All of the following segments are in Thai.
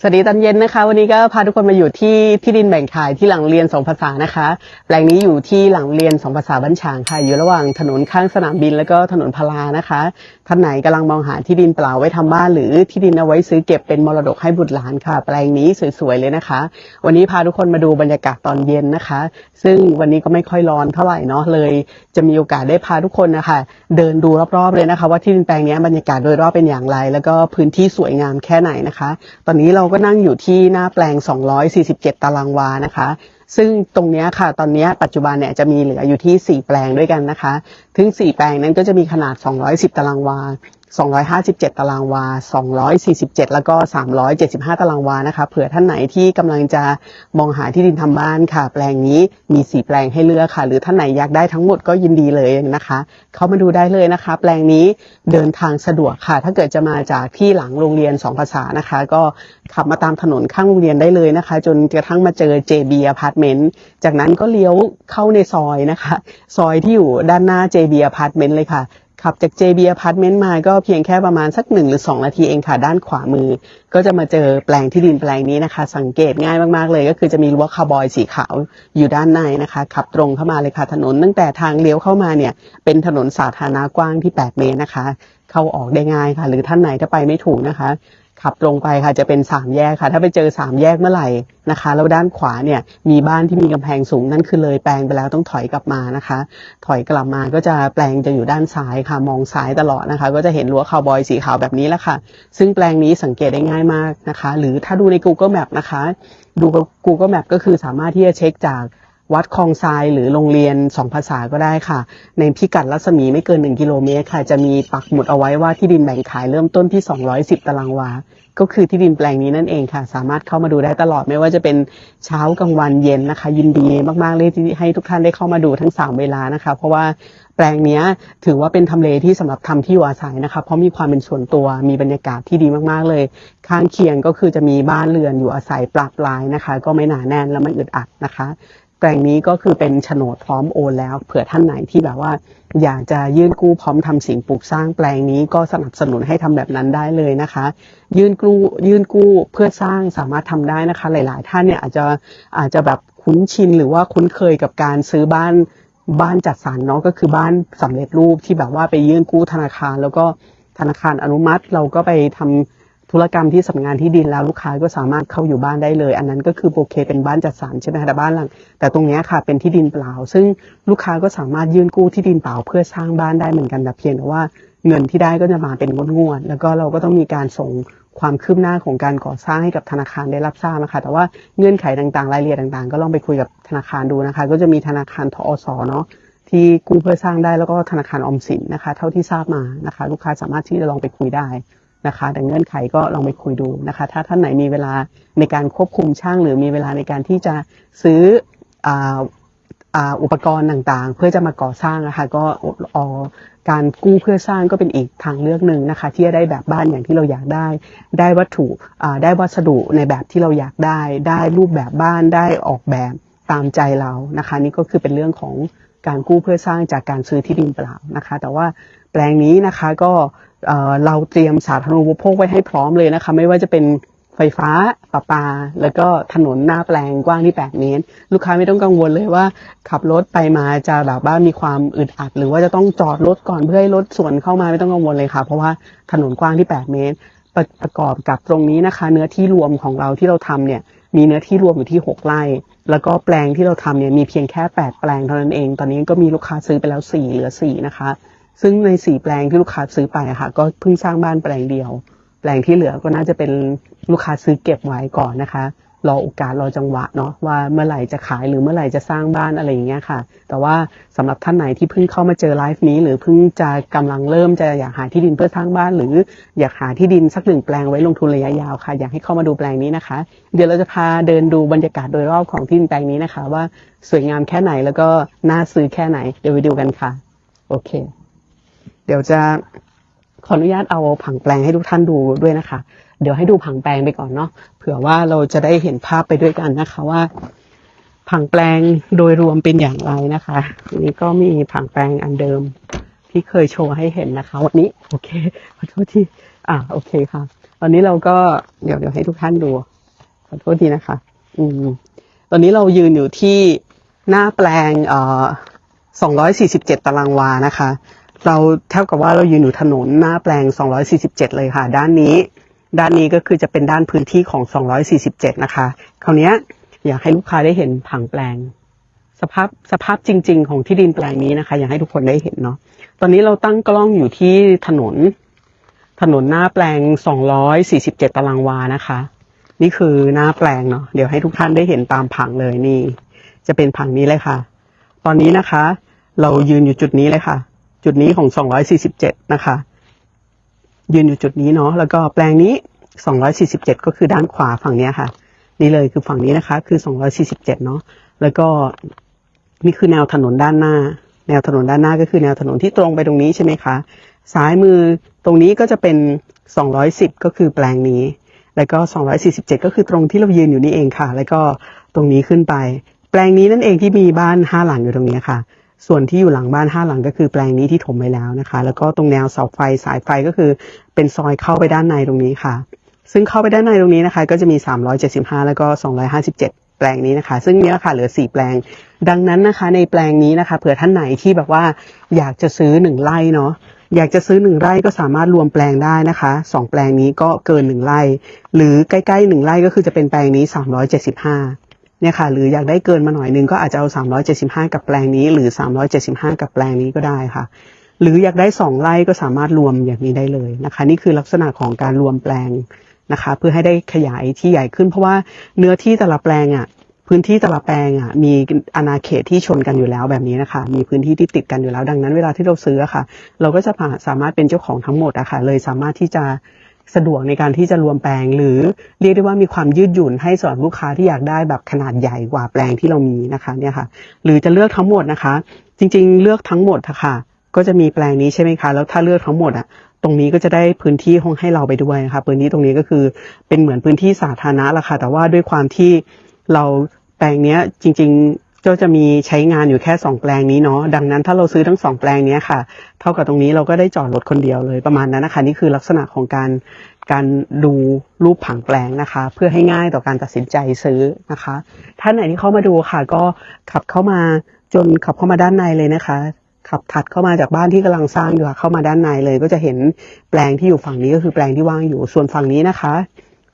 สวัสดีตอนเย็นนะคะ วันนี้ก็พาทุกคนมาอยู่ที่ที่ดินแบ่งขายที่หลังเรียนสองภาษานะคะ แปลงนี้อยู่ที่หลังเรียนสองภาษาบ้านฉางค่ะ อยู่ระหว่างถนนข้างสนามบิน แล้วก็ถนนพลานะคะ ท่านไหนกำลังมองหาที่ดินเปล่าไว้ทำบ้าน หรือที่ดินเอาไว้ซื้อเก็บเป็นมรดกให้บุตรหลานค่ะ แปลงนี้สวยๆเลยนะคะ วันนี้พาทุกคนมาดูบรรยากาศตอนเย็นนะคะ ซึ่งวันนี้ก็ไม่ค่อยร้อนเท่าไหร่เนาะเลย จะมีโอกาสได้พาทุกคนนะคะ เดินดูรอบๆเลยนะคะ ว่าที่ดินแปลงนี้บรรยากาศโดยรอบเป็นอย่างไร แล้วก็พื้นที่สวยงามแค่ไหนนะคะ ตอนนี้เราก็นั่งอยู่ที่หน้าแปลง 247 ตารางวานะคะ ซึ่งตรงนี้ค่ะตอนนี้ปัจจุบันเนี่ยจะมีเหลืออยู่ที่ 4 แปลงด้วยกันนะคะ ถึง4 แปลงนั้นก็จะมีขนาด 210 ตารางวา 257 ตารางวา 247 แล้วก็ 375 ตารางวานะคะ เผื่อท่านไหนที่กำลังจะมองหาที่ดินทำบ้านค่ะ แปลงนี้มี 4 แปลงให้เลือกค่ะ หรือท่านไหนอยากได้ทั้งหมดก็ยินดีเลยนะคะ เข้ามาดูได้เลยนะคะ แปลงนี้เดินทางสะดวกค่ะ ถ้าเกิดจะมาจากที่หลังโรงเรียน 2 ภาษานะคะ ก็ขับมาตามถนนข้างโรงเรียนได้เลยนะคะ จนกระทั่งมาเจอ JB Apartment จากนั้นก็เลี้ยวเข้าในซอยนะคะ ซอยที่อยู่ด้านหน้า JB Apartment เลยค่ะ ขับจาก JB Apartment มาก็เพียงแค่ประมาณสักหนึ่งหรือ 2 นาทีเองค่ะ ด้านขวามือ ก็จะมาเจอแปลงที่ดินแปลงนี้นะคะ สังเกตง่ายมากๆเลย ก็คือจะมีรั้วคาร์บอยสีขาวอยู่ด้านในนะคะ ขับตรงเข้ามาเลยค่ะถนน ตั้งแต่ทางเลี้ยวเข้ามาเนี่ยเป็นถนนสาธารณะกว้างที่ 8 เมตรนะคะ เข้าออกได้ง่ายค่ะ หรือท่านไหนถ้าไปไม่ถูกนะคะ ขับตรงไปค่ะจะเป็นสามแยกค่ะ ถ้าไปเจอสามแยกเมื่อไหร่นะคะ แล้วด้านขวาเนี่ยมีบ้านที่มีกำแพงสูงนั่นคือเลยแปลงไปแล้วต้องถอยกลับมานะคะ ถอยกลับมาก็จะแปลงจะอยู่ด้านซ้ายค่ะ มองซ้ายตลอดนะคะ ก็จะเห็นรั้วคาวบอยสีขาวแบบนี้แหละค่ะ ซึ่งแปลงนี้สังเกตได้ง่ายมากนะคะ หรือถ้าดูใน Google Map นะคะ ดู Google Map ก็คือสามารถที่จะเช็คจาก วัดคลองทรายหรือโรงเรียนสองภาษาก็ได้ค่ะ ในพิกัดรัศมีไม่เกิน 1 กิโลเมตรค่ะ จะมีปักหมุดเอาไว้ว่าที่ดินแบ่งขายเริ่มต้นที่ 210 ตารางวา ก็คือที่ดินแปลงนี้นั่นเองค่ะ สามารถเข้ามาดูได้ตลอดไม่ว่าจะเป็นเช้ากลางวันเย็นนะคะ ยินดีมากๆเลยที่ให้ทุกท่านได้เข้ามาดูทั้ง 3 เวลานะคะ เพราะว่าแปลงนี้ถือว่าเป็นทำเลที่สำหรับทำที่อยู่อาศัยนะคะเพราะมีความเป็นส่วนตัวมีบรรยากาศที่ดีมากๆเลย ข้างเคียงก็คือจะมีบ้านเรือนอยู่อาศัยปรับลายนะคะ ก็ไม่หนาแน่นและไม่อึดอัดนะคะ แปลงนี้ก็คือเป็นโฉนดพร้อมโอนแล้ว เผื่อท่านไหนที่แบบว่า อยากจะยื่นกู้พร้อมทำสิ่งปลูกสร้างแปลงนี้ก็สนับสนุนให้ทำแบบนั้นได้เลยนะคะ ยื่นกู้ยื่นกู้เพื่อสร้างสามารถทำได้นะคะ หลาย ๆ ท่านเนี่ยอาจจะอาจจะแบบคุ้นชินหรือว่าคุ้นเคยกับการซื้อบ้านบ้านจัดสรรเนาะก็คือบ้านสำเร็จรูปที่แบบว่าไปยื่นกู้ธนาคาร แล้วก็ธนาคารอนุมัติเราก็ไปทำ ธุรกรรมที่สำนักงานที่ดินแล้วลูกค้าก็สามารถเข้าอยู่บ้านได้เลย อันนั้นก็คือโอเคเป็นบ้านจัดสรรใช่ไหมคะแต่บ้านหลัง แต่ตรงเนี้ยค่ะเป็นที่ดินเปล่า ซึ่งลูกค้าก็สามารถยื่นกู้ที่ดินเปล่าเพื่อสร้างบ้านได้เหมือนกันแต่เพียงแต่ว่าเงินที่ได้ก็จะมาเป็นงวดๆแล้วก็เราก็ต้องมีการส่งความคืบหน้าของการก่อสร้างให้กับธนาคารได้รับทราบนะคะแต่ว่าเงื่อนไขต่างๆรายละเอียดต่างๆ ก็ลองไปคุยกับธนาคารดูนะคะ ก็จะมีธนาคารทอสเนาะที่กู้เพื่อสร้างได้แล้วก็ธนาคารออมสินนะคะ เท่าที่ทราบมานะคะ ลูกค้าสามารถที่จะลองไปคุยได้ นะคะ แต่เงื่อนไขก็ลองไปคุยดูนะคะ ถ้าท่านไหนมีเวลาในการควบคุมช่าง หรือมีเวลาในการที่จะซื้ออ่อุปกรณ์ต่างๆ เพื่อจะมาก่อสร้างนะคะก็ออการกู้เพื่อสร้างก็เป็นอีกทางเลือกหนึ่งนะคะ ที่จะได้แบบบ้านอย่างที่เราอยากได้ ได้วัตถุได้วัสดุในแบบที่เราอยากได้ ได้รูปแบบบ้านได้ออกแบบตามใจเรานะคะ นี่ก็คือเป็นเรื่องของการกู้เพื่อสร้างจากการซื้อที่ดินเปล่านะคะ แต่ว่าแปลงนี้นะคะก็ เเราเตรียมสาธารณูปโภคไว้ให้พร้อมเลยนะคะ ไม่ว่าจะเป็นไฟฟ้าประปา แล้วก็ถนนหน้าแปลงกว้างที่8เมตร ลูกค้าไม่ต้องกังวลเลยว่า ขับรถไปมาจะแบบว่ามีความอึดอัด หรือว่าจะต้องจอดรถก่อนเพื่อให้รถสวนเข้ามาไม่ต้องกังวลเลยค่ะ เพราะว่าถนนกว้างที่ 8 เมตร ประประกอบกับตรงนี้นะคะ เนื้อที่รวมของเราที่เราทำเนี่ยมีเนื้อที่รวมอยู่ที่ 6 ไร่ แล้วก็แปลงที่เราทำเนี่ยมีเพียงแค่ 8 แปลงเท่านั้นเอง ตอนนี้ก็มีลูกค้าซื้อไปแล้ว 4 เหลือ 4 นะคะ ซึ่งใน4แปลงที่ลูกค้าซื้อไปอะค่ะ ก็เพิ่งสร้างบ้านแปลงเดียว แปลงที่เหลือก็น่าจะเป็นลูกค้าซื้อเก็บไว้ก่อนนะคะรอโอกาสรอจังหวะเนาะว่าเมื่อไหร่จะขายหรือเมื่อไหร่จะสร้างบ้านอะไรอย่างเงี้ยค่ะ แต่ว่าสำหรับท่านไหนที่เพิ่งเข้ามาเจอไลฟ์นี้ หรือเพิ่งจะกำลังเริ่มจะอยากหาที่ดินเพื่อสร้างบ้าน หรืออยากหาที่ดินสักหนึ่งแปลงไว้ลงทุนระยะยาวค่ะ อยากให้เข้ามาดูแปลงนี้นะคะ เดี๋ยวเราจะพาเดินดูบรรยากาศโดยรอบของที่ดินแปลงนี้นะคะ ว่าสวยงามแค่ไหนแล้วก็น่าซื้อแค่ไหนเดี๋ยวไปดูกันค่ะ โอเค เดี๋ยวจะขออนุญาตเอาผังแปลงให้ทุกท่านดูด้วยนะคะ เดี๋ยวให้ดูผังแปลงไปก่อนเนาะเผื่อว่าเราจะได้เห็นภาพไปด้วยกันนะคะว่า ผังแปลงโดยรวมเป็นอย่างไรนะคะอันนี้ก็มีผังแปลงอันเดิมที่เคยโชว์ให้เห็นนะคะ วันนี้โอเคขอโทษที่อ่าโอเคค่ะตอนนี้เราก็เดี๋ยวเดี๋ยวให้ทุกท่านดูขอโทษทีนะคะ อืมตอนนี้เรายืนอยู่ที่หน้าแปลงเอ่อ247 ตารางวานะคะ เราเท่ากับว่าเรายืนอยู่ถนนหน้าแปลง 247 เลยค่ะ ด้านนี้ ด้านนี้ก็คือจะเป็นด้านพื้นที่ของ 247 นะคะ คราวนี้อยากให้ลูกค้าได้เห็นผังแปลง สภาพสภาพจริง ๆ ของที่ดินแปลงนี้นะคะ อยากให้ทุกคนได้เห็นเนาะตอนนี้เราตั้งกล้องอยู่ที่ถนน ถนนหน้าแปลง 247 ตารางวานะคะ นี่คือหน้าแปลงเนาะเดี๋ยวให้ทุกท่านได้เห็นตามผังเลยนี่ จะเป็นผังนี้เลยค่ะ ตอนนี้นะคะ เรายืนอยู่จุดนี้เลยค่ะ จุดนี้ของ 247 นะคะ ยืนอยู่จุดนี้เนาะแล้วก็แปลงนี้ 247 ก็คือด้านขวาฝั่งนี้ค่ะ นี่เลยคือฝั่งนี้นะคะ คือ 247 เนาะแล้วก็นี่คือแนวถนนด้านหน้า แนวถนนด้านหน้าก็คือแนวถนนที่ตรงไปตรงนี้ใช่ไหมคะซ้ายมือตรงนี้ก็จะเป็น 210 ก็คือแปลงนี้ แล้วก็ 247 ก็คือตรงที่เรายืนอยู่นี่เองค่ะ แล้วก็ตรงนี้ขึ้นไป แปลงนี้นั่นเองที่มีบ้านห้าหลังอยู่ตรงนี้ค่ะ ส่วนที่อยู่หลังบ้านห้าหลังก็คือแปลงนี้ที่ถมไว้แล้วนะคะ แล้วก็ตรงแนวเสาไฟสายไฟก็คือเป็นซอยเข้าไปด้านในตรงนี้ค่ะ ซึ่งเข้าไปด้านในตรงนี้นะคะ ก็จะมี 375 แล้วก็ 257 แปลงนี้นะคะ ซึ่งนี้ยค่ะเหลือ 4 แปลง ดังนั้นนะคะ ในแปลงนี้นะคะ เผื่อท่านไหนที่แบบว่าอยากจะซื้อ 1 ไร่เนาะอยากจะซื้อ 1 ไร่ก็สามารถรวมแปลงได้นะคะ 2 แปลงนี้ก็เกิน 1 ไร่ หรือใกล้ๆ 1 ไร่ก็คือจะเป็นแปลงนี้ 375 เนี่ยค่ะหรืออยากได้เกินมาหน่อยนึงก็อาจจะเอา 375 กับแปลงนี้ หรือ 375 กับแปลงนี้ก็ได้ค่ะ หรืออยากได้สองไร่ก็สามารถรวมอย่างนี้ได้เลยนะคะ นี่คือลักษณะของการรวมแปลงนะคะ เพื่อให้ได้ขยายที่ใหญ่ขึ้น เพราะว่าเนื้อที่แต่ละแปลงอะพื้นที่แต่ละแปลงอะมีอาณาเขตที่ชนกันอยู่แล้วแบบนี้นะคะ มีพื้นที่ที่ติดกันอยู่แล้วดังนั้นเวลาที่เราซื้อะค่ะ เราก็จะสามารถเป็นเจ้าของทั้งหมดอะค่ะเลยสามารถที่จะ สะดวกในการที่จะรวมแปลง หรือเรียกได้ว่ามีความยืดหยุ่นให้สำหรับลูกค้าที่อยากได้แบบขนาดใหญ่กว่าแปลงที่เรามีนะคะเนี่ยค่ะ หรือจะเลือกทั้งหมดนะคะ จริงๆ เลือกทั้งหมดะค่ะ ก็จะมีแปลงนี้ใช่ไหมคะ แล้วถ้าเลือกทั้งหมดอะตรงนี้ก็จะได้พื้นที่ห้องให้เราไปด้วยนะคะพื้นที่ตรงนี้ก็คือเป็นเหมือนพื้นที่สาธารณะละค่ะแต่ว่าด้วยความที่เราแปลงเนี้ยจริง ๆ ก็จะมีใช้งานอยู่แค่สองแปลงนี้เนาะดังนั้นถ้าเราซื้อทั้งสองแปลงนี้ค่ะ เท่ากับตรงนี้เราก็ได้จอดรถคนเดียวเลยประมาณนั้นนะคะ นี่คือลักษณะของการการดูรูปผังแปลงนะคะ เพื่อให้ง่ายต่อการตัดสินใจซื้อนะคะ ท่านไหนที่เข้ามาดูค่ะ ก็ขับเข้ามาจนขับเข้ามาด้านในเลยนะคะ ขับถัดเข้ามาจากบ้านที่กำลังสร้างอยู่เข้ามาด้านในเลย ก็จะเห็นแปลงที่อยู่ฝั่งนี้ก็คือแปลงที่ว่างอยู่ส่วนฝั่งนี้นะคะ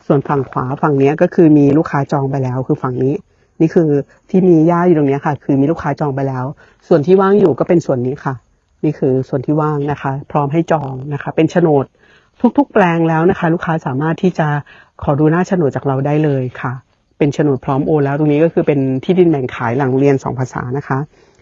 ส่วนฝั่งขวาฝั่งนี้ก็คือมีลูกค้าจองไปแล้วคือฝั่งนี้ นี่คือที่มีหญ้าอยู่ตรงนี้ค่ะ คือมีลูกค้าจองไปแล้ว ส่วนที่ว่างอยู่ก็เป็นส่วนนี้ค่ะ นี่คือส่วนที่ว่างนะคะ พร้อมให้จองนะคะ เป็นโฉนดทุกๆ แปลงแล้วนะคะ ลูกค้าสามารถที่จะขอดูหน้าโฉนดจากเราได้เลยค่ะ เป็นโฉนดพร้อมโอนแล้วตรงนี้ก็คือเป็นที่ดินแบ่งขายหลังเรียนสองภาษานะคะ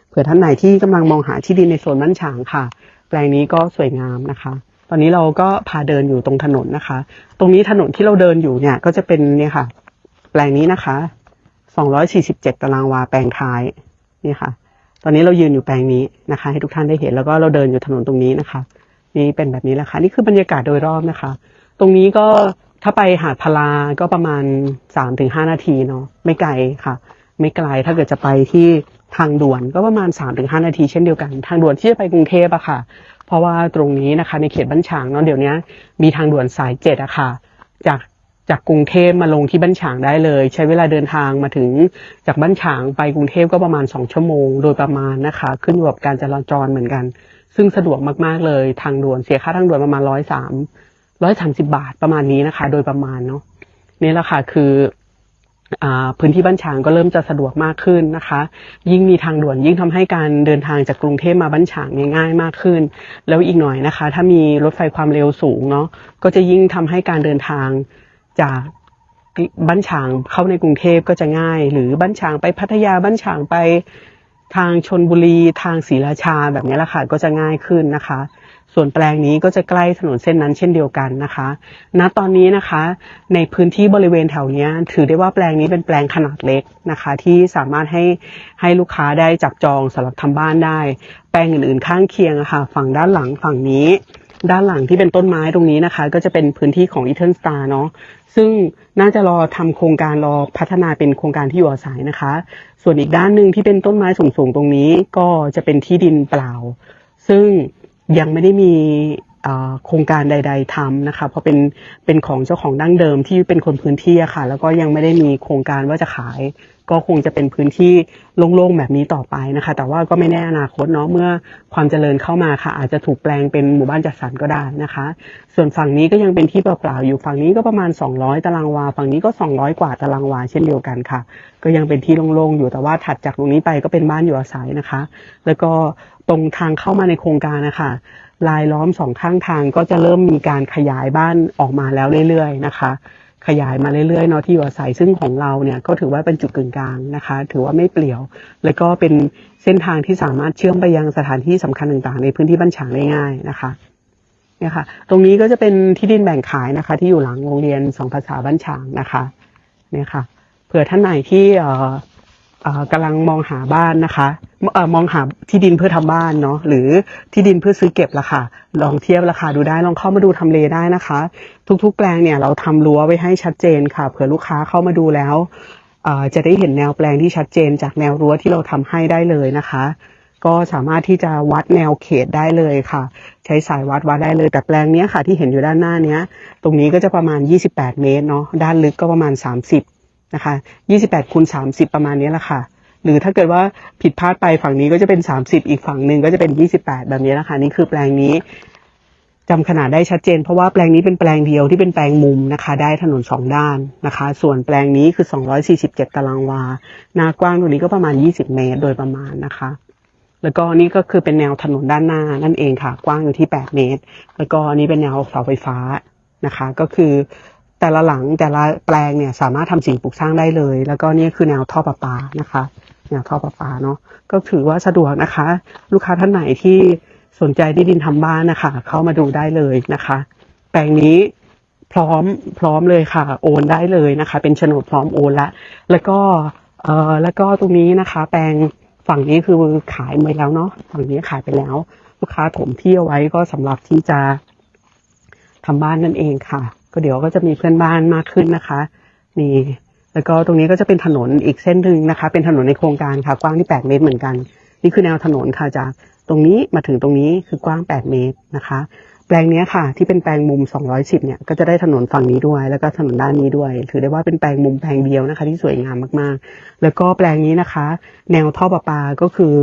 เผื่อท่านไหนที่กำลังมองหาที่ดินในโซนบ้านฉางค่ะ แปลงนี้ก็สวยงามนะคะตอนนี้เราก็พาเดินอยู่ตรงถนนนะคะ ตรงนี้ถนนที่เราเดินอยู่เนี่ยก็จะเป็นเนี่ยค่ะ แปลงนี้นะคะ 247 ตารางวาแปลงท้ายนี่ค่ะ ตอนนี้เรายืนอยู่แปลงนี้นะคะ ให้ทุกท่านได้เห็นแล้วก็เราเดินอยู่ถนนตรงนี้นะคะ นี่เป็นแบบนี้แหละค่ะ นี่คือบรรยากาศโดยรอบนะคะ ตรงนี้ก็ถ้าไปหาดพลาก็ประมาณ 3-5 นาทีเนาะไม่ไกลค่ะ ไม่ไกลถ้าเกิดจะไปที่ทางด่วนก็ประมาณ 3-5 นาทีเช่นเดียวกัน ทางด่วนที่จะไปกรุงเทพอะค่ะ เพราะว่าตรงนี้นะคะ ในเขตบ้านฉางเนาะเดี๋ยวนี้มีทางด่วนสายเจ็ดอะค่ะ จาก จากกรุงเทพมาลงที่บ้านฉางได้เลย ใช้เวลาเดินทางมาถึงจากบ้านฉางไปกรุงเทพก็ประมาณ 2 ชั่วโมง โดยประมาณนะคะ ขึ้นอยู่กับการจราจรเหมือนกัน ซึ่งสะดวกมากๆเลยทางด่วนเสียค่าทางด่วนประมาณร้อยสามร้อยสามสิบาทประมาณนี้นะคะ โดยประมาณเนาะนี่แหละค่ะคือพื้นที่บ้านฉางก็เริ่มจะสะดวกมากขึ้นนะคะ ยิ่งมีทางด่วนยิ่งทำให้การเดินทางจากกรุงเทพมาบ้านฉางง่ายมากขึ้น แล้วอีกหน่อยนะคะ ถ้ามีรถไฟความเร็วสูงเนาะก็จะยิ่งทำให้การเดินทาง จากบ้านฉางเข้าในกรุงเทพก็จะง่าย หรือบ้านฉางไปพัทยาบ้านฉางไปทางชนบุรีทางศรีราชาแบบนี้แหละค่ะก็จะง่ายขึ้นนะคะ ส่วนแปลงนี้ก็จะใกล้ถนนเส้นนั้นเช่นเดียวกันนะคะณตอนนี้นะคะ ในพื้นที่บริเวณแถวนี้ถือได้ว่าแปลงนี้เป็นแปลงขนาดเล็กนะคะ ที่สามารถให้ให้ลูกค้าได้จับจองสำหรับทำบ้านได้ แปลงอื่นๆข้างเคียงะค่ะฝั่งด้านหลังฝั่งนี้ ด้านหลังที่เป็นต้นไม้ตรงนี้นะคะ ก็จะเป็นพื้นที่ของ e t e r n Star เนาะซึ่งน่าจะรอทำโครงการรอพัฒนาเป็นโครงการที่อยู่อาศัยนะคะ ส่วนอีกด้านหนึ่งที่เป็นต้นไม้สูงๆตรงนี้ก็จะเป็นที่ดินเปล่า ซึ่งยังไม่ได้มีโครงการใด ๆทำนะคะ เพราะเป็นเป็นของเจ้าของดั้งเดิมที่เป็นคนพื้นที่อะค่ะ แล้วก็ยังไม่ได้มีโครงการว่าจะขาย ก็คงจะเป็นพื้นที่โล่งๆแบบนี้ต่อไปนะคะ แต่ว่าก็ไม่แน่อนาคตเนาะเมื่อความเจริญเข้ามาค่ะ อาจจะถูกแปลงเป็นหมู่บ้านจัดสรรก็ได้นะคะ ส่วนฝั่งนี้ก็ยังเป็นที่เปล่าๆอยู่ฝั่งนี้ก็ประมาณ 200 ตารางวา ฝั่งนี้ก็ 200 กว่าตารางวา เช่นเดียวกันค่ะ ก็ยังเป็นที่โล่งๆอยู่แต่ว่าถัดจากตรงนี้ไปก็เป็นบ้านอยู่อาศัยนะคะ แล้วก็ตรงทางเข้ามาในโครงการนะคะลายล้อมสองข้างทางก็จะเริ่มมีการขยายบ้านออกมาแล้วเรื่อยๆนะคะ ขยายมาเรื่อยๆเนาะที่อยู่อาศัยซึ่งของเราเนี่ยก็ถือว่าเป็นจุดกึ่งกลางนะคะ ถือว่าไม่เปลี่ยว แล้วก็เป็นเส้นทางที่สามารถเชื่อมไปยังสถานที่สำคัญต่างๆ ในพื้นที่บ้านฉางได้ง่ายนะคะเนี่ยค่ะตรงนี้ก็จะเป็นที่ดินแบ่งขายนะคะ ที่อยู่หลังโรงเรียนสองภาษาบ้านฉางนะคะเนี่ยค่ะเผื่อท่านไหนที่เอ่อ กำลังมองหาบ้านนะคะมองหาที่ดินเพื่อทำบ้านเนาะหรือที่ดินเพื่อซื้อเก็บราคาลองเทียบราคาดูได้ลองเข้ามาดูทำเลได้นะคะ ทุกๆแปลงเนี่ยเราทำรั้วไว้ให้ชัดเจนค่ะเผื่อลูกค้าเข้ามาดูแล้วจะได้เห็นแนวแปลงที่ชัดเจนจากแนวรั้วที่เราทำให้ได้เลยนะคะ ก็สามารถที่จะวัดแนวเขตได้เลยค่ะ ใช้สายวัดวัดได้เลย แต่แปลงเนี้ยค่ะที่เห็นอยู่ด้านหน้านี้ตรงนี้ก็จะประมาณ 28 เมตรเนาะด้านลึกก็ประมาณ 30 นะคะ28คูณ30 ประมาณนี้แหละค่ะ หรือถ้าเกิดว่าผิดพลาดไปฝั่งนี้ก็จะเป็น 30 อีกฝั่งหนึ่งก็จะเป็น 28 แบบนี้นะคะนี่คือแปลงนี้จำขนาดได้ชัดเจน เพราะว่าแปลงนี้เป็นแปลงเดียวที่เป็นแปลงมุมนะคะ ได้ถนนสองด้านนะคะ ส่วนแปลงนี้คือ 247 ตารางวา หน้ากว้างตรงนี้ก็ประมาณ 20 เมตรโดยประมาณนะคะ แล้วก็นี่ก็คือเป็นแนวถนนด้านหน้านั่นเองค่ะ กว้างอยู่ที่ 8 เมตร แล้วก็นนี้เป็นแนวเสาไฟฟ้านะคะ ก็คือ แต่ละหลังแต่ละแปลงเนี่ยสามารถทำสิ่งปลูกสร้างได้เลย แล้วก็นี่คือแนวท่อประปานะคะแนวท่อประปาเนาะก็ถือว่าสะดวกนะคะ ลูกค้าท่านไหนที่สนใจที่ดินทำบ้านนะคะ เข้ามาดูได้เลยนะคะ แปลงนี้พร้อมพร้อมเลยค่ะ โอนได้เลยนะคะ เป็นโฉนดพร้อมโอนละแล้วก็เอ่อแล้วก็ตรงนี้นะคะ แปลงฝั่งนี้คือขายไปแล้วเนาะฝั่งนี้ขายไปแล้ว ลูกค้าถมที่เอาไว้ก็สำหรับที่จะทำบ้านนั่นเองค่ะ ก็เดี๋ยวก็จะมีเพื่อนบ้านมากขึ้นนะคะนี่แล้วก็ตรงนี้ก็จะเป็นถนนอีกเส้นหนึ่งนะคะ เป็นถนนในโครงการค่ะ กว้างที่ 8 เมตรเหมือนกัน นี่คือแนวถนนค่ะจากตรงนี้มาถึงตรงนี้คือกว้าง 8 เมตรนะคะ แปลงนี้ค่ะ ที่เป็นแปลงมุม 210 เนี่ย ก็จะได้ถนนฝั่งนี้ด้วย แล้วก็ถนนด้านนี้ด้วย ถือได้ว่าเป็นแปลงมุมแปลงเดียวนะคะ ที่สวยงามมากๆ แล้วก็แปลงนี้นะคะ แนวท่อประปาก็คือ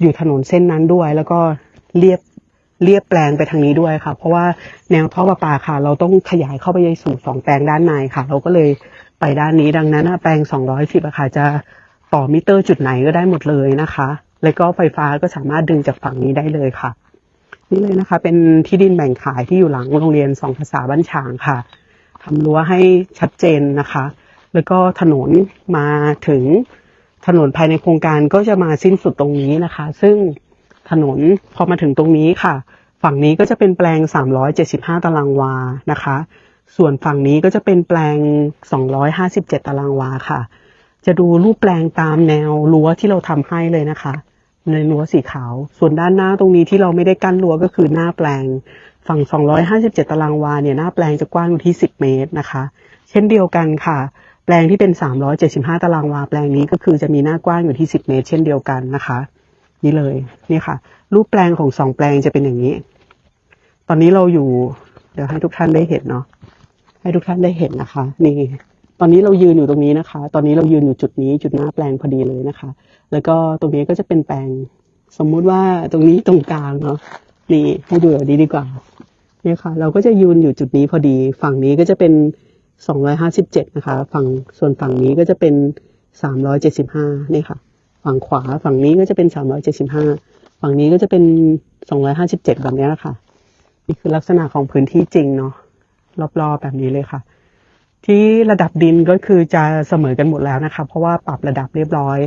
อยู่ถนนเส้นนั้นด้วย แล้วก็เรียบ เรียบแปลงไปทางนี้ด้วยค่ะ เพราะว่าแนวท่อประปาค่ะ เราต้องขยายเข้าไปยังสู่สองแปลงด้านในค่ะ เราก็เลยไปด้านนี้ดังนั้นแปลง 210อะค่ะจะต่อมิเตอร์จุดไหนก็ได้หมดเลยนะคะ แล้วก็ไฟฟ้าก็สามารถดึงจากฝั่งนี้ได้เลยค่ะ นี่เลยนะคะ เป็นที่ดินแบ่งขายที่อยู่หลังโรงเรียนสองภาษาบ้านฉางค่ะทำรั้วให้ชัดเจนนะคะ แล้วก็ถนนมาถึงถนนภายในโครงการก็จะมาสิ้นสุดตรงนี้นะคะ ซึ่ง ถนน พอมาถึงตรงนี้ค่ะ ฝั่งนี้ก็จะเป็นแปลง 375 ตารางวานะคะ ส่วนฝั่งนี้ก็จะเป็นแปลง 257 ตารางวาค่ะ จะดูรูปแปลงตามแนวรั้วที่เราทำให้เลยนะคะ ในรั้วสีขาว ส่วนด้านหน้าตรงนี้ที่เราไม่ได้กั้นรั้วก็คือหน้าแปลง ฝั่ง 257 ตารางวาเนี่ยหน้าแปลงจะกว้างอยู่ที่ 10 เมตรนะคะ เช่นเดียวกันค่ะแปลงที่เป็น 375 ตารางวา แปลงนี้ก็คือจะมีหน้ากว้างอยู่ที่ 10 เมตร เช่นเดียวกันนะคะ นี่เลยนี่ค่ะ รูปแปลงของสองแปลงจะเป็นอย่างนี้ ตอนนี้เราอยู่ เดี๋ยวให้ทุกท่านได้เห็นเนาะให้ทุกท่านได้เห็นนะคะ นี่ ตอนนี้เรายืนอยู่ตรงนี้นะคะ ตอนนี้เรายืนอยู่จุดนี้จุดหน้าแปลงพอดีเลยนะคะ แล้วก็ตรงนี้ก็จะเป็นแปลง สมมุติว่าตรงนี้ตรงกลางเนาะนี่ให้ดูแบบนี้ดีกว่าเนี่ยค่ะ เราก็จะยืนอยู่จุดนี้พอดี ฝั่งนี้ก็จะเป็น257นะคะ ฝั่งส่วนฝั่งนี้ก็จะเป็น375นี่ค่ะ ฝั่งขวาฝั่งนี้ก็จะเป็น375ฝั่งนี้ก็จะเป็น257แบบนี้แหละค่ะ นี่คือลักษณะของพื้นที่จริงเนาะรอบๆแบบนี้เลยค่ะ ที่ระดับดินก็คือจะเสมอกันหมดแล้วนะคะ เพราะว่าปรับระดับเรียบร้อย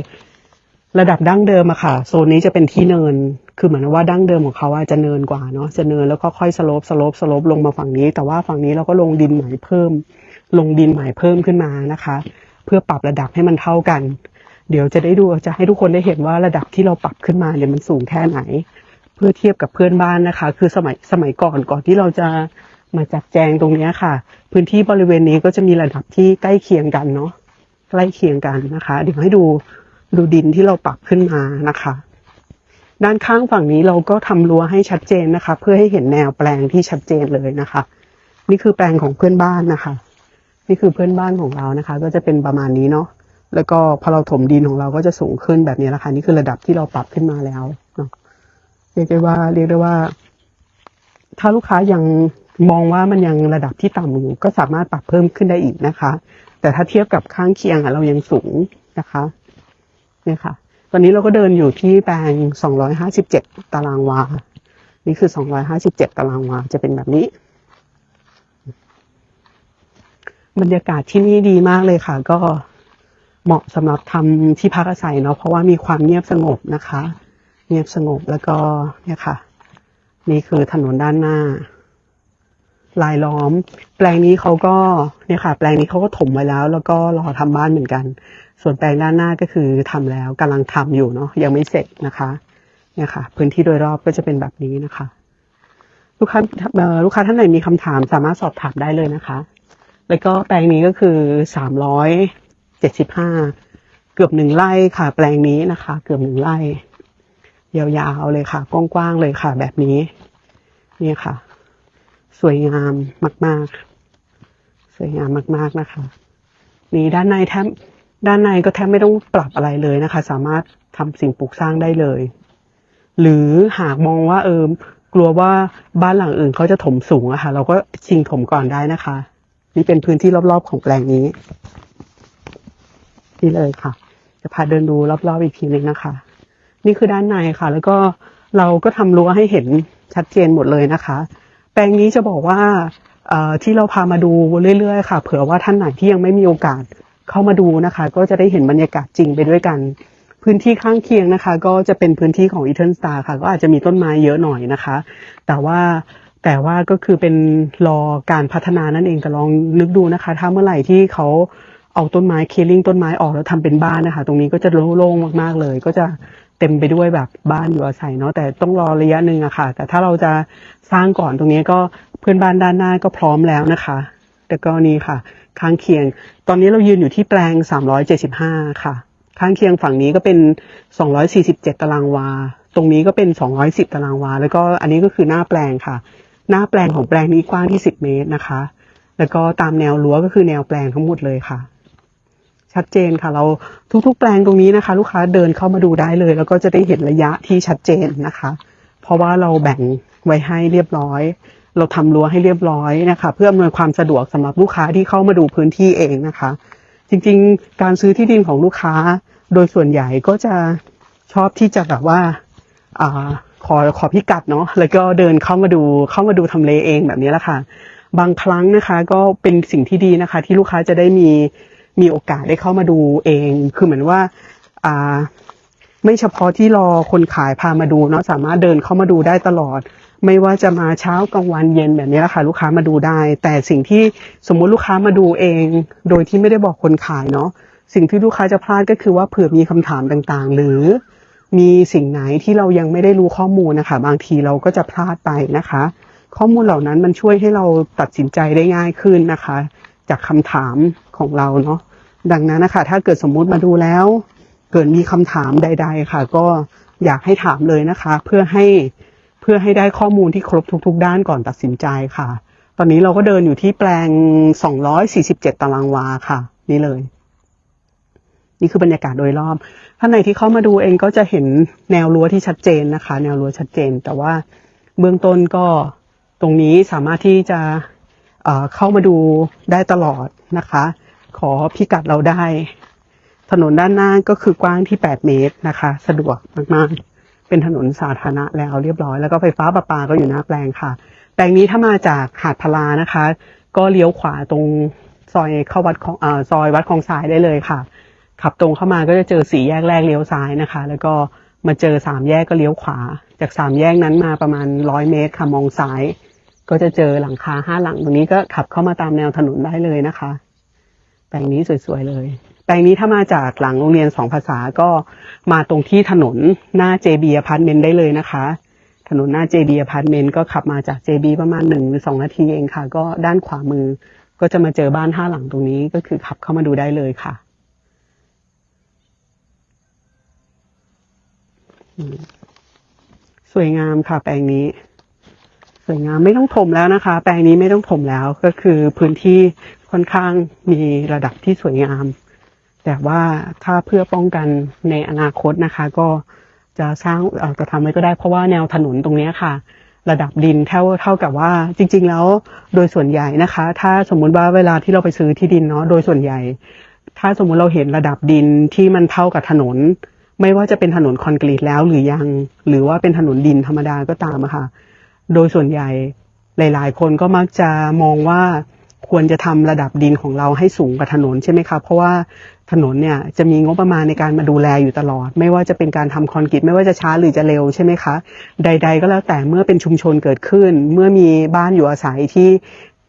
ระดับดั้งเดิมอะค่ะ โซนนี้จะเป็นที่เนิน คือเหมือนว่าดั้งเดิมของเขาอะจะเนินกว่าเนาะจะเนินแล้วก็ค่อยสโลปสโลปสโลปลงมาฝั่งนี้ แต่ว่าฝั่งนี้เราก็ลงดินใหม่เพิ่ม ลงดินใหม่เพิ่มขึ้นมานะคะ เพื่อปรับระดับให้มันเท่ากัน เดี๋ยวจะได้ดูจะให้ทุกคนได้เห็นว่าระดับที่เราปรับขึ้นมาเนี่ยมันสูงแค่ไหน เพื่อเทียบกับเพื่อนบ้านนะคะ คือสมัยสมัยก่อนก่อนที่เราจะมาจัดแจงตรงนี้ค่ะ พื้นที่บริเวณนี้ก็จะมีระดับที่ใกล้เคียงกันเนาะใกล้เคียงกันนะคะ เดี๋ยวให้ดูดูดินที่เราปรับขึ้นมานะคะ ด้านข้างฝั่งนี้เราก็ทำรั้วให้ชัดเจนนะคะ เพื่อให้เห็นแนวแปลงที่ชัดเจนเลยนะคะ นี่คือแปลงของเพื่อนบ้านนะคะ นี่คือเพื่อนบ้านของเรานะคะ ก็จะเป็นประมาณนี้เนาะ แล้วก็พอเราถมดินของเราก็จะสูงขึ้นแบบนี้แหละค่ะนี่คือระดับที่เราปรับขึ้นมาแล้วเนาะเรียกได้ว่า เรียกได้ว่า ถ้าลูกค้ายังมองว่ามันยังระดับที่ต่ำอยู่ ก็สามารถปรับเพิ่มขึ้นได้อีกนะคะ แต่ถ้าเทียบกับข้างเคียงอะเรายังสูงนะคะเนี่ยค่ะ ตอนนี้เราก็เดินอยู่ที่แปลง 257 ตารางวา นี่คือ 257 ตารางวาจะเป็นแบบนี้ บรรยากาศที่นี่ดีมากเลยค่ะ ก็ เหมาะสำหรับทำที่พักอาศัยเนาะเพราะว่ามีความเงียบสงบนะคะ เงียบสงบแล้วก็เนี่ยค่ะ นี่คือถนนด้านหน้า ลายล้อม แปลงนี้เขาก็เนี่ยค่ะ แปลงนี้เขาก็ถมไว้แล้ว แล้วก็รอทำบ้านเหมือนกัน ส่วนแปลงด้านหน้าก็คือทำแล้วกำลังทำอยู่เนาะยังไม่เสร็จนะคะเนี่ยค่ะ พื้นที่โดยรอบก็จะเป็นแบบนี้นะคะ ลูกค้าเออลูกค้าท่านไหนมีคำถามสามารถสอบถามได้เลยนะคะ แล้วก็แปลงนี้ก็คือสามร้อย จ็ดสิบห้าเกือบหนึ่งไร่ค่ะ แปลงนี้นะคะ เกือบหนึ่งไร่ยาวๆเลยค่ะ กว้างๆเลยค่ะ แบบนี้ นี่ค่ะ สวยงามมาก ๆ สวยงามมาก ๆนะคะ นี่ด้านในแทบด้านในก็แทบไม่ต้องปรับอะไรเลยนะคะ สามารถทำสิ่งปลูกสร้างได้เลย หรือหากมองว่าเออกลัวว่าบ้านหลังอื่นเขาจะถมสูงอะค่ะ เราก็ชิงถมก่อนได้นะคะ นี่เป็นพื้นที่รอบๆของแปลงนี้ นี่เลยค่ะ จะพาเดินดูรอบๆอีกทีนึงนะคะ นี่คือด้านในค่ะ แล้วก็เราก็ทำรั้วให้เห็นชัดเจนหมดเลยนะคะ แปลงนี้จะบอกว่าที่เราพามาดูเรื่อยๆค่ะ เผื่อว่าท่านไหนที่ยังไม่มีโอกาสเข้ามาดูนะคะ ก็จะได้เห็นบรรยากาศจริงไปด้วยกัน พื้นที่ข้างเคียงนะคะ ก็จะเป็นพื้นที่ของ e t e r n Star ค่ะ ก็อาจจะมีต้นไม้เยอะหน่อยนะคะ แต่ว่าแต่ว่าก็คือเป็นรอการพัฒนานั่นเองแต่ลองนึกดูนะคะ ถ้าเมื่อไหร่ที่เขา เอาต้นไม้เคลิ่งต้นไม้ออกแล้วทำเป็นบ้านนะคะ ตรงนี้ก็จะโล่งๆมากๆเลย ก็จะเต็มไปด้วยแบบบ้านอยู่อาศัยเนาะแต่ต้องรอระยะหนึ่งอะค่ะ แต่ถ้าเราจะสร้างก่อนตรงนี้ก็เพื่อนบ้านด้านหน้าก็พร้อมแล้วนะคะ แต่ก็นี่ค่ะ ข้างเคียง ตอนนี้เรายืนอยู่ที่แปลง 375 ค่ะ ข้างเคียงฝั่งนี้ก็เป็น 247 ตารางวา ตรงนี้ก็เป็น 210 ตารางวา แล้วก็อันนี้ก็คือหน้าแปลงค่ะ หน้าแปลงของแปลงนี้กว้างที่ 10 เมตรนะคะ แล้วก็ตามแนวรั้วก็คือแนวแปลงทั้งหมดเลยค่ะ ชัดเจนค่ะ เราทุกๆ แปลงตรงนี้นะคะ ลูกค้าเดินเข้ามาดูได้เลย แล้วก็จะได้เห็นระยะที่ชัดเจนนะคะ เพราะว่าเราแบ่งไว้ให้เรียบร้อย เราทำรั้วให้เรียบร้อยนะคะ เพื่ออำนวยความสะดวกสำหรับลูกค้าที่เข้ามาดูพื้นที่เองนะคะ จริงๆ การซื้อที่ดินของลูกค้า โดยส่วนใหญ่ก็จะชอบที่จะแบบว่าอ่าขอขอพิกัดเนาะแล้วก็เดินเข้ามาดูเข้ามาดูทำเลเองแบบนี้แหละค่ะ บางครั้งนะคะ ก็เป็นสิ่งที่ดีนะคะ ที่ลูกค้าจะได้มี มีโอกาสได้เข้ามาดูเอง คือเหมือนว่าอ่าไม่เฉพาะที่รอคนขายพามาดูเนาะสามารถเดินเข้ามาดูได้ตลอด ไม่ว่าจะมาเช้ากลางวันเย็นแบบนี้แหละค่ะลูกค้ามาดูได้ แต่สิ่งที่สมมุติลูกค้ามาดูเอง โดยที่ไม่ได้บอกคนขายเนาะสิ่งที่ลูกค้าจะพลาดก็คือว่าเผื่อมีคำถามต่างๆ หรือมีสิ่งไหนที่เรายังไม่ได้รู้ข้อมูลนะคะ บางทีเราก็จะพลาดไปนะคะ ข้อมูลเหล่านั้นมันช่วยให้เราตัดสินใจได้ง่ายขึ้นนะคะ จากคำถามของเราเนาะดังนั้นนะคะถ้าเกิดสมมุติมาดูแล้ว เกิดมีคำถามใด ๆ ค่ะ ก็อยากให้ถามเลยนะคะ เพื่อให้เพื่อให้ได้ข้อมูลที่ครบทุก ๆ ด้านก่อนตัดสินใจค่ะ ตอนนี้เราก็เดินอยู่ที่แปลง 247 ตารางวาค่ะ นี่เลย นี่คือบรรยากาศโดยรอบท่านไหนที่เข้ามาดูเองก็จะเห็นแนวรั้วที่ชัดเจนนะคะ แนวรั้วชัดเจน แต่ว่าเบื้องต้นก็ตรงนี้สามารถที่จะ เข้ามาดูได้ตลอดนะคะ ขอพิกัดเราได้ ถนนด้านหน้าก็คือกว้างที่ 8 เมตรนะคะ สะดวกมากๆ เป็นถนนสาธารณะแล้วเรียบร้อย แล้วก็ไฟฟ้าประปาก็อยู่หน้าแปลงค่ะ แปลงนี้ถ้ามาจากหาดพลานะคะ ก็เลี้ยวขวาตรงซอยเข้าวัดของอซอยวัดคลองทรายได้เลยค่ะ ขับตรงเข้ามาก็จะเจอสี่แยกแรกเลี้ยวซ้ายนะคะ แล้วก็มาเจอสามแยกก็เลี้ยวขวา จากสามแยกนั้นมาประมาณร้อยเมตรค่ะมองซ้าย ก็จะเจอหลังคาห้าหลังตรงนี้ก็ขับเข้ามาตามแนวถนนได้เลยนะคะ แปลงนี้สวยๆเลย แปลงนี้ถ้ามาจากหลังโรงเรียนสองภาษาก็มาตรงที่ถนนหน้า JB Apartment ได้เลยนะคะ ถนนหน้า JB Apartment ก็ขับมาจาก JB ประมาณหนึ่งหรือสองนาทีเองค่ะ ก็ด้านขวามือ ก็จะมาเจอบ้านห้าหลังตรงนี้ก็คือขับเข้ามาดูได้เลยค่ะสวยงามค่ะแปลงนี้ สวยงามไม่ต้องถมแล้วนะคะ แปลงนี้ไม่ต้องถมแล้วก็คือพื้นที่ค่อนข้างมีระดับที่สวยงาม แต่ว่าถ้าเพื่อป้องกันในอนาคตนะคะ ก็จะสร้างจะทำไว้ก็ได้เพราะว่าแนวถนนตรงนี้ค่ะ ระดับดินเท่าเท่ากับว่า จริง ๆ แล้วโดยส่วนใหญ่นะคะ ถ้าสมมุติว่าเวลาที่เราไปซื้อที่ดินเนาะโดยส่วนใหญ่ ถ้าสมมุติเราเห็นระดับดินที่มันเท่ากับถนน ไม่ว่าจะเป็นถนนคอนกรีตแล้วหรือยัง หรือว่าเป็นถนนดินธรรมดาก็ตามอะค่ะ โดยส่วนใหญ่หลาย ๆ คนก็มักจะมองว่าควรจะทำระดับดินของเราให้สูงกว่าถนนใช่ไหมครับเพราะว่าถนนเนี่ยจะมีงบประมาณในการมาดูแลอยู่ตลอด ไม่ว่าจะเป็นการทำคอนกรีตไม่ว่าจะช้าหรือจะเร็วใช่ไหมคะ ใด ๆ ก็แล้วแต่เมื่อเป็นชุมชนเกิดขึ้น เมื่อมีบ้านอยู่อาศัยที่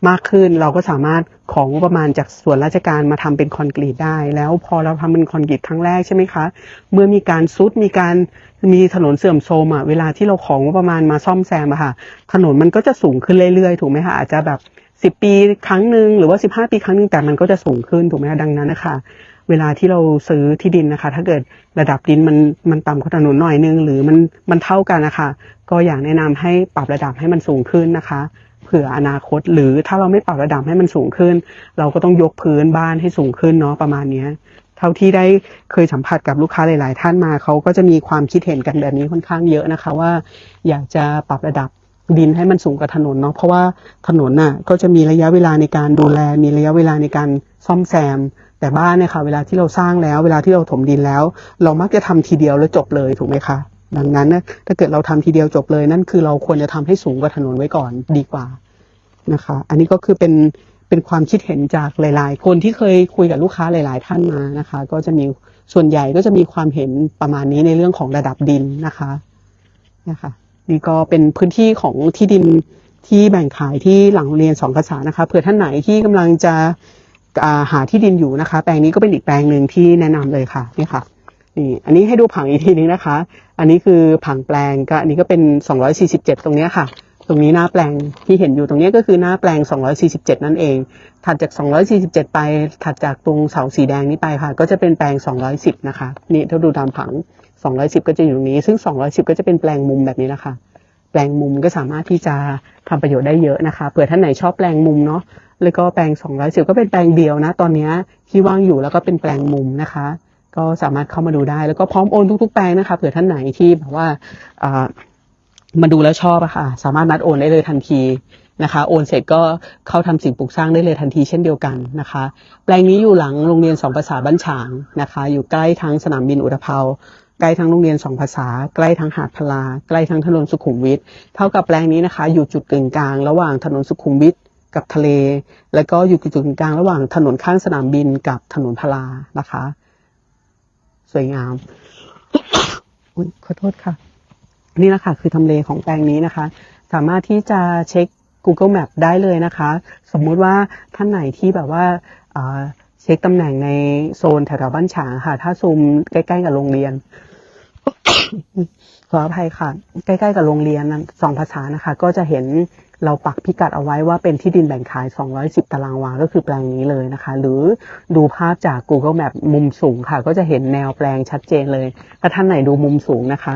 มากขึ้น เราก็สามารถของงบประมาณจากส่วนราชการมาทำเป็นคอนกรีตได้ แล้วพอเราทำเป็นคอนกรีตครั้งแรกใช่ไหมคะ เมื่อมีการซุดมีการมีถนนเสื่อมโทรมอะเวลาที่เราของงบประมาณมาซ่อมแซมอะค่ะ ถนนมันก็จะสูงขึ้นเรื่อยๆ ถูกไหมคะอาจจะแบบสิบปีครั้งหนึ่งหรือว่าสิบห้าปีครั้งหนึ่งแต่มันก็จะสูงขึ้นถูกไหมคะดังนั้นนะคะเวลาที่เราซื้อที่ดินนะคะ ถ้าเกิดระดับดินมันมันต่ำกว่าถนนหน่อยนึง หรือมันมันเท่ากันนะคะก็อยากแนะนำให้ปรับระดับให้มันสูงขึ้นนะคะ ผื่ออนาคต หรือถ้าเราไม่ปรับระดับให้มันสูงขึ้น เราก็ต้องยกพื้นบ้านให้สูงขึ้นเนาะประมาณเนี้ยเท่าที่ได้เคยสัมผัสกับลูกค้าหลาย ๆ ท่านมาเขาก็จะมีความคิดเห็นกันแบบนี้ค่อนข้างเยอะนะคะว่า อยากจะปรับระดับดินให้มันสูงกว่าถนนเนาะเพราะว่าถนนน่ะก็จะมีระยะเวลาในการดูแล มีระยะเวลาในการซ่อมแซม แต่บ้านเนี่ยค่ะเวลาที่เราสร้างแล้วเวลาที่เราถมดินแล้ว เรามักจะทำทีเดียวแล้วจบเลยถูกไหมคะดังนั้นนะถ้าเกิดเราทำทีเดียวจบเลยนั่นคือเราควรจะทำให้สูงกว่าถนนไว้ก่อนดีกว่า นะคะ อันนี้ก็คือเป็นเป็นความคิดเห็นจากหลาย ๆ คนที่เคยคุยกับลูกค้าหลาย ๆ ท่านมานะคะ ก็จะมีส่วนใหญ่ก็จะมีความเห็นประมาณนี้ในเรื่องของระดับดินนะคะนะคะนี่ก็เป็นพื้นที่ของที่ดินที่แบ่งขายที่หลังเรียนสองภาษานะคะเผื่อท่านไหนที่กำลังจะาหาที่ดินอยู่นะคะ แปลงนี้ก็เป็นอีกแปลงหนึ่งที่แนะนำเลยค่ะนี่ค่ะนี่อันนี้ให้ดูผังอีกทีนึงนะคะ อันนี้คือผังแปลงก็อันนี้ก็เป็น 247 ตรงนี้ค่ะ ตรงนี้หน้าแปลงที่เห็นอยู่ตรงนี้ก็คือหน้าแปลง 247 นั่นเอง ถัดจาก 247 ไป ถัดจากตรงเสาสีแดงนี้ไปค่ะ ก็จะเป็นแปลง 210 นะคะ นี่ถ้าดูตามผัง 210 ก็จะอยู่ตรงนี้ ซึ่ง 210 ก็จะเป็นแปลงมุมแบบนี้นะคะ แปลงมุมก็สามารถที่จะทำประโยชน์ได้เยอะนะคะ เผื่อท่านไหนชอบแปลงมุมเนาะ แล้วก็แปลง 210 ก็เป็นแปลงเดียวนะ ตอนนี้ที่ว่างอยู่แล้วก็เป็นแปลงมุมนะคะ ก็สามารถเข้ามาดูได้ แล้วก็พร้อมโอนทุกๆ แปลงนะคะ เผื่อท่านไหนที่แบบว่า มาดูแล้วชอบอะค่ะ สามารถนัดโอนได้เลยทันทีนะคะ โอนเสร็จก็เข้าทำสิ่งปลูกสร้างได้เลยทันทีเช่นเดียวกันนะคะ แปลงนี้อยู่หลังโรงเรียนสองภาษาบ้านฉางนะคะ อยู่ใกล้ทั้งสนามบินอุตภเปาใกล้ทั้งโรงเรียนสองภาษา ใกล้ทั้งหาดพลา ใกล้ทั้งถนนสุขุมวิทเท่ากับแปลงนี้นะคะ อยู่จุดกึ่งกลาง ระหว่างถนนสุขุมวิทกับทะเล แล้วก็อยู่จุดกึ่งกลางระหว่างถนนข้างสนามบินกับถนนพลานะคะ สวยงามอุ๊ยขอโทษค่ะ นี่แหละค่ะคือทำเลของแปลงนี้นะคะ สามารถที่จะเช็ค Google Map ได้เลยนะคะ สมมุติว่าท่านไหนที่แบบว่าเช็คตำแหน่งในโซนแถวๆบ้านฉางค่ะ ถ้าซูมใกล้ๆกับโรงเรียน ขออภัยค่ะ ใกล้ๆกับโรงเรียนนั้นสองภาษานะคะ ก็จะเห็นเราปักพิกัดเอาไว้ว่าเป็นที่ดินแบ่งขาย 210 ตารางวา ก็คือแปลงนี้เลยนะคะ หรือดูภาพจาก Google Map มุมสูงค่ะ ก็จะเห็นแนวแปลงชัดเจนเลย ถ้าท่านไหนดูมุมสูงนะคะ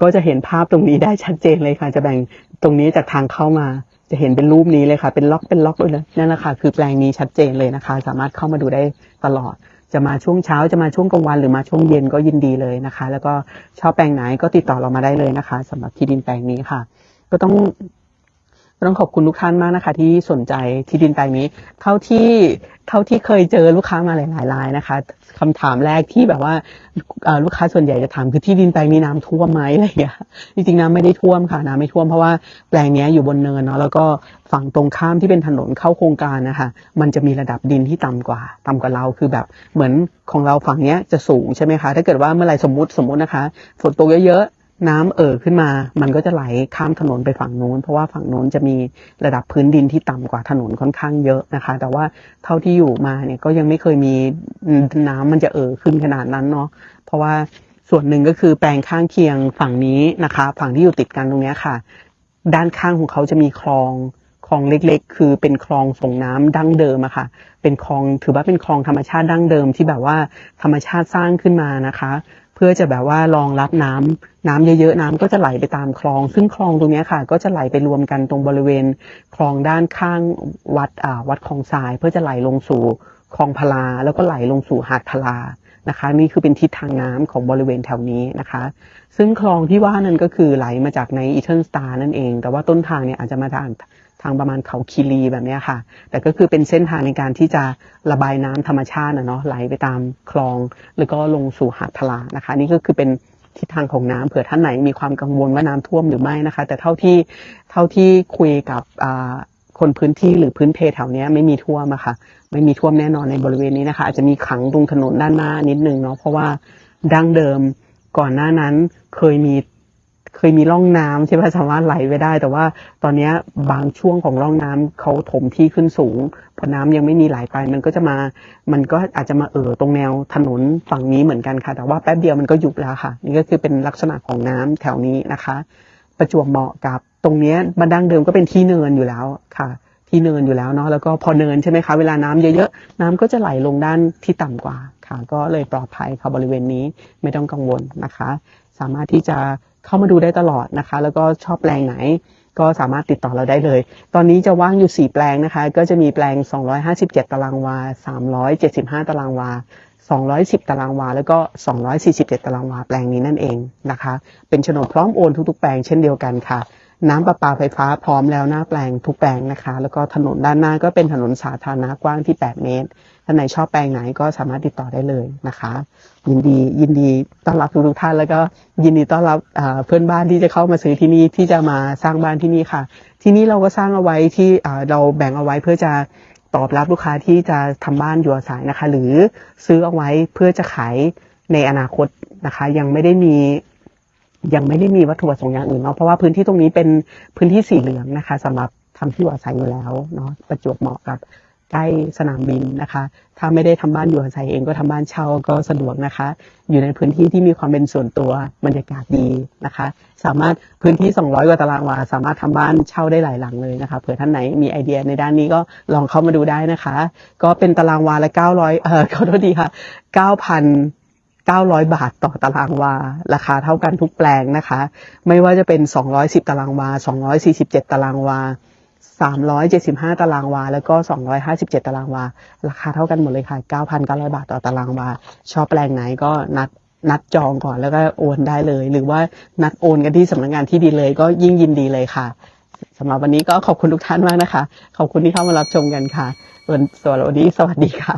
ก็จะเห็นภาพตรงนี้ได้ชัดเจนเลยค่ะ จะแบ่งตรงนี้จากทางเข้ามา จะเห็นเป็นรูปนี้เลยค่ะ เป็นล็อกเป็นล็อกเลยนั่นแหละค่ะคือแปลงนี้ชัดเจนเลยนะคะ สามารถเข้ามาดูได้ตลอด จะมาช่วงเช้าจะมาช่วงกลางวันหรือมาช่วงเย็นก็ยินดีเลยนะคะ แล้วก็ชอบแปลงไหนก็ติดต่อเรามาได้เลยนะคะสำหรับที่ดินแปลงนี้ค่ะ ก็ต้อง ต้องขอบคุณทุกท่านมากนะคะ ที่สนใจที่ดินแปลงนี้ เท่าที่เท่าที่เคยเจอลูกค้ามาหลายๆรายนะคะคำถามแรกที่แบบว่าลูกค้าส่วนใหญ่จะถามคือที่ดินแปลงนี้น้ำท่วมไหมอะไรอย่างเงี้ยจริงๆน้ำไม่ได้ท่วมค่ะน้ำไม่ท่วมเพราะว่าแปลงนี้อยู่บนเนินเนาะแล้วก็ฝั่งตรงข้ามที่เป็นถนนเข้าโครงการนะคะมันจะมีระดับดินที่ต่ำกว่า ต่ำกว่าเราคือแบบเหมือนของเราฝั่งเนี้ยจะสูงใช่ไหมคะถ้าเกิดว่าเมื่อไหรสมมติสมมตินะคะฝนตกเยอะๆ น้ำเอ่อขึ้นมา มันก็จะไหลข้ามถนนไปฝั่งนู้น เพราะว่าฝั่งนู้นจะมีระดับพื้นดินที่ต่ำกว่าถนนค่อนข้างเยอะนะคะ แต่ว่าเท่าที่อยู่มาเนี่ยก็ยังไม่เคยมีน้ำมันจะเอ่อขึ้นขนาดนั้นเนาะ เพราะว่าส่วนหนึ่งก็คือแปลงข้างเคียงฝั่งนี้นะคะ ฝั่งที่อยู่ติดกันตรงเนี้ยค่ะ ด้านข้างของเขาจะมีคลองคลองเล็ก ๆ คือเป็นคลองส่งน้ำดั้งเดิมอะค่ะ เป็นคลองถือว่าเป็นคลองธรรมชาติดั้งเดิมที่แบบว่าธรรมชาติสร้างขึ้นมานะคะ เพื่อจะแบบว่ารองรับน้ำน้ำเยอะๆน้ำก็จะไหลไปตามคลอง ซึ่งคลองตรงนี้ค่ะ ก็จะไหลไปรวมกันตรงบริเวณคลองด้านข้างวัดอ่าวัดคลองทราย เพื่อจะไหลลงสู่คลองพลาแล้วก็ไหลลงสู่หาดพลา นะคะ นี่คือเป็นทิศทางน้ำของบริเวณแถวนี้นะคะ ซึ่งคลองที่ว่านั้นก็คือไหลมาจากในอีเทิร์นสตาร์นั่นเอง แต่ว่าต้นทางเนี่ยอาจจะมาทางทางประมาณเขาคีรีแบบนี้ค่ะ แต่ก็คือเป็นเส้นทางในการที่จะระบายน้ำธรรมชาตินะเนาะไหลไปตามคลอง แล้วก็ลงสู่หาดพลานะคะ นี่ก็คือเป็นทิศทางของน้ำเผื่อท่านไหนมีความกังวลว่าน้ำท่วมหรือไม่นะคะ แต่เท่าที่เท่าที่คุยกับ คนพื้นที่หรือพื้นเพแถวเนี้ยไม่มีท่วมอะค่ะ ไม่มีท่วมแน่นอนในบริเวณนี้นะคะ อาจจะมีขังตรงถนนด้านหน้านิดนึงเนาะเพราะว่าดั้งเดิมก่อนหน้านั้นเคยมีเคยมีร่องน้ำที่ว่าสามารถไหลไปได้ แต่ว่าตอนนี้บางช่วงของร่องน้ำเขาถมที่ขึ้นสูงพอน้ำยังไม่มีไหลไป มันก็จะมา มันก็อาจจะมาเอ่อตรงแนวถนนฝั่งนี้เหมือนกันค่ะ แต่ว่าแป๊บเดียวมันก็หยุดแล้วค่ะ นี่ก็คือเป็นลักษณะของน้ำแถวนี้นะคะ ประจวบเหมาะกับ ตรงนี้บันดังเดิมก็เป็นที่เนินอยู่แล้วค่ะที่เนินอยู่แล้วเนาะแล้วก็พอเนินใช่ไหมคะเวลาน้ำเยอะๆน้ำก็จะไหลลงด้านที่ต่ำกว่าค่ะ ก็เลยปลอดภัยค่ะบริเวณนี้ไม่ต้องกังวลนะคะ สามารถที่จะเข้ามาดูได้ตลอดนะคะ แล้วก็ชอบแปลงไหน ก็สามารถติดต่อเราได้เลย ตอนนี้จะว่างอยู่ 4 แปลงนะคะ ก็จะมีแปลง 257 ตารางวา 375 ตารางวา 210 ตารางวา แล้วก็ 247 ตารางวาแปลงนี้นั่นเองนะคะ เป็นโฉนดพร้อมโอนทุกๆ แปลงเช่นเดียวกันค่ะ น้ำประปาไฟฟ้าพร้อมแล้วหน้าแปลงทุกแปลงนะคะ แล้วก็ถนนด้านหน้าก็เป็นถนนสาธารณะกว้างที่ 8 เมตรท่านไหนชอบแปลงไหนก็สามารถติดต่อได้เลยนะคะ ยินดียินดีต้อนรับทุกท่าน แล้วก็ยินดีต้อนรับเพื่อนบ้านที่จะเข้ามาซื้อที่นี่ที่จะมาสร้างบ้านที่นี่ค่ะ ที่นี่เราก็สร้างเอาไว้ที่เราแบ่งเอาไว้เพื่อจะตอบรับลูกค้าที่จะทำบ้านอยู่อาศัยนะคะ หรือซื้อเอาไว้เพื่อจะขายในอนาคตนะคะ ยังไม่ได้มี ยังไม่ได้มีวัตถุประสงค์อย่างอื่นเนาะเพราะว่าพื้นที่ตรงนี้เป็นพื้นที่สีเหลืองนะคะสำหรับทำที่อยู่อาศัยอยู่แล้วเนาะประจวบเหมาะกับใกล้สนามบินนะคะ ถ้าไม่ได้ทำบ้านอยู่อาศัยเองก็ทำบ้านเช่าก็สะดวกนะคะ อยู่ในพื้นที่ที่มีความเป็นส่วนตัวบรรยากาศดีนะคะ สามารถพื้นที่ 200 กว่าตารางวา สามารถทำบ้านเช่าได้หลายหลังเลยนะคะ เผื่อท่านไหนมีไอเดียในด้านนี้ก็ลองเข้ามาดูได้นะคะ ก็เป็นตารางวาละ900เออขอโทษดีค่ะ9,000 900 บาทต่อตารางวา ราคาเท่ากันทุกแปลงนะคะ ไม่ว่าจะเป็น 210 ตารางวา 247 ตารางวา 375 ตารางวา แล้วก็ 257 ตารางวา ราคาเท่ากันหมดเลยค่ะ 9,900 บาทต่อตารางวา ชอบแปลงไหนก็นัดนัดจองก่อนแล้วก็โอนได้เลย หรือว่านัดโอนกันที่สำนักงานที่ดีเลยก็ยิ่งยินดีเลยค่ะสำหรับวันนี้ก็ขอบคุณทุกท่านมากนะคะ ขอบคุณที่เข้ามารับชมกันค่ะส่วนส่วนวันนี้สวัสดีค่ะ